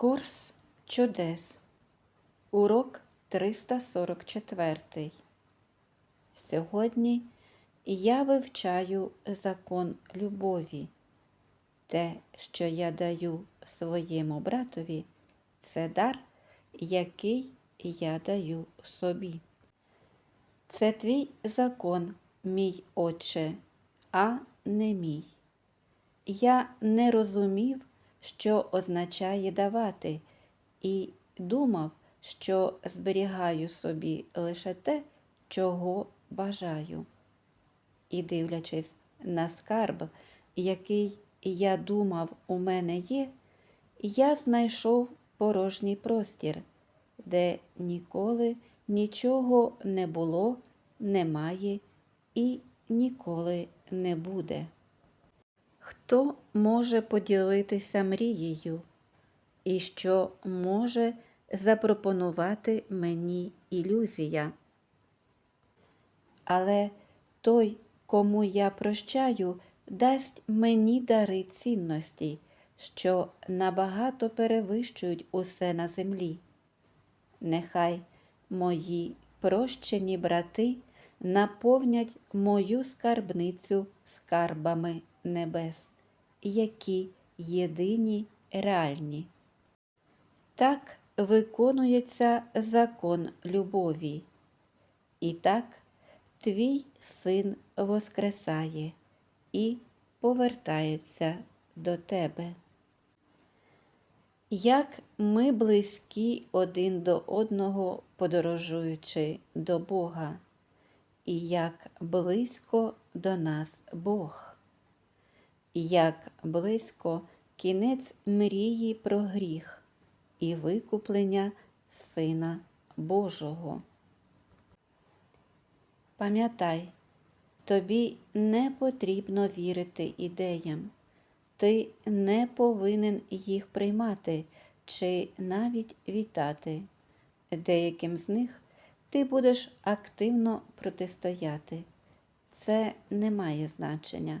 Курс чудес. Урок 344. Сьогодні я вивчаю закон любові. Те, що я даю своєму братові, це дар, який я даю собі. Це твій закон, мій отче, а не мій. Я не розумів, що означає давати, і думав, що зберігаю собі лише те, чого бажаю. І, дивлячись на скарб, який я думав у мене є, я знайшов порожній простір, де ніколи нічого не було, немає і ніколи не буде. Хто може поділитися мрією, і що може запропонувати мені ілюзія? Але той, кому я прощаю, дасть мені дари цінності, що набагато перевищують усе на землі. Нехай мої прощені брати наповнять мою скарбницю скарбами небес, які єдині реальні. Так виконується закон любові. І так твій син воскресає і повертається до тебе. Як ми близькі один до одного, подорожуючи до Бога, і як близько до нас Бог, як близько кінець мрії про гріх і викуплення Сина Божого. Пам'ятай, тобі не потрібно вірити ідеям, ти не повинен їх приймати чи навіть вітати. Деяким з них ти будеш активно протистояти. Це не має значення